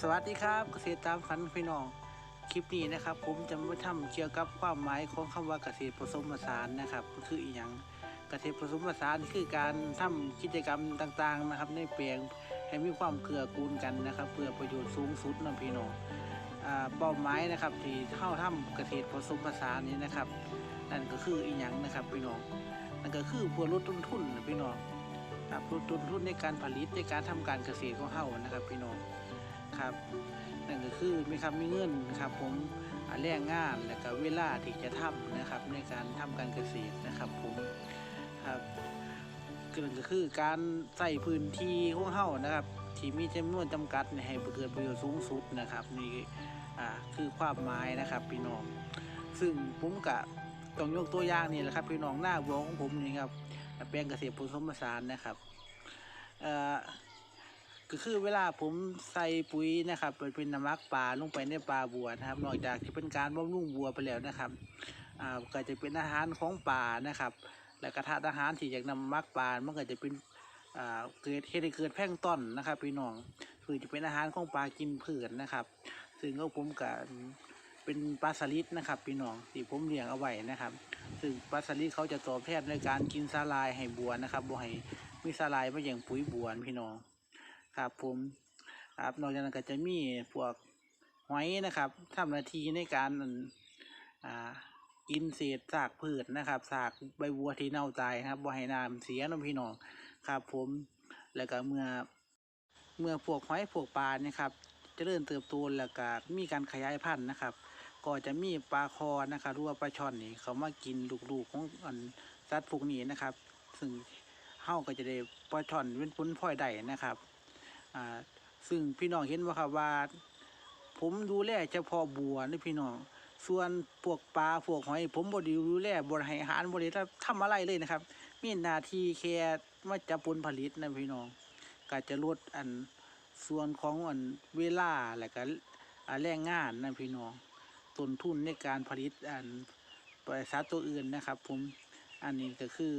สวัสดีครับเกษตรตามฝันพี่น้อง คลิปนี้นะครับ ผมจะมาทำเกี่ยวกับความหมายของคำว่าเกษตรผสมผสานนะครับก็คืออีหยังเกษตรผสมผสานคือการทำกิจกรรมต่างๆนะครับ ในแปลงให้มีความเกื้อกูลกันนะครับ เพื่อประโยชน์สูงสุดนะพี่น้องเป้าหมายนะครับที่เข้าทำเกษตรผสมผสานนี้นะครับ นั่นก็คืออีหยังนะครับพี่น้องนั่นก็คือเพื่อลดต้นทุนนะพี่น้องลดต้นทุนในการผลิตในการทำการเกษตรของเฮานะครับ พี่น้อง ครับนั่นก็คือมีคำมีเงินนะครับผมแรงงานและก็เวลาที่จะทำนะครับ ในการทำการเกษตรนะครับผมครับก็คือการใส่พื้นที่ของเฮานะครับที่มีจำนวนจำกัดให้เกิดประโยชน์สูงสุดนะครับนี่อ่าคือความหมายนะครับพี่น้อง ซึ่งผมกะต้องยกตัวอย่างนี่แหละครับพี่น้องหน้าวัวของผมนี่ครับแปลงเกษตรผสมผสานนะครับเอ่อ ก็คือเวลาผมใส่ปุ๋ยนะครับเป็นน้ำมักปลาลงไปในปลาบัวนะครับ นอกจากที่เป็นการบำรุงบัวไปแล้วนะครับอ่าก็จะเป็นอาหารของปลานะครับ และกระทะอาหารที่จากน้ำมักปลามันก็จะเป็นอ่าเกิดเฮ็ดให้เกิดแพลงต้นนะครับพี่น้องคือจะเป็นอาหารของปลากินพืชนะครับ ซึ่งก็ผมก็เป็นปลาสลิดนะครับพี่น้องที่ผมเลี้ยงเอาไว้นะครับ ซึ่งปลาสลิดเขาจะตอบแทนในการกินสาลายให้บัวนะครับบัวให้มีสาลายมาอย่างปุ๋ยบัวพี่น้อง ครับผมครับนอกจากนั้นก็จะมีพวกหอยนะครับทำหน้าที่ในการอ่ากินเศษซากพืชนะครับซากใบบัวที่เน่าตายครับบ่ให้น้ำเสียน้องพี่น้องครับผมแล้วก็เมื่อเมื่อพวกหอยพวกปลาเนี่ยครับจเจริญเติบโตแล้วก็มีการขยายพันธุ์นะครับ ก็จะมีปลาคอนะครับหรือว่าปลาช่อนนี่เขามากินลูกๆของอันสัตว์พวกนี้นะครับ ซึ่งเฮาก็จะได้ปลาช่อนเป็นผลพลอยได้นะครับ ซึ่งพี่น้องเห็นว่าครับว่า ผมดูแลเฉพาะบัวนี่พี่น้อง ส่วนพวกปลาพวกหอย ผมบดดูแลบ่ได้ให้อาหารบ่ได้ทำอะไรเลยนะครับ มีหน้าที่แค่มาจับผลผลิตนะพี่น้องก็จะลดอันส่วนของอันเวลาและก็แรงงานนะพี่น้องต้นทุนในการผลิตอันบริษัทตัวอื่นนะครับ ผมอันนี้ก็คือ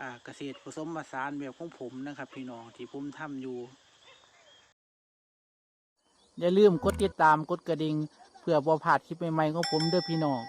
อ่าเกษตรผสมผสานแบบของผมนะครับ พี่น้องที่ผมทำอยู่ อย่าลืมกดติดตามกดกระดิ่งเพื่อบ่พลาดคลิปใหม่ๆของผมเด้อพี่น้อง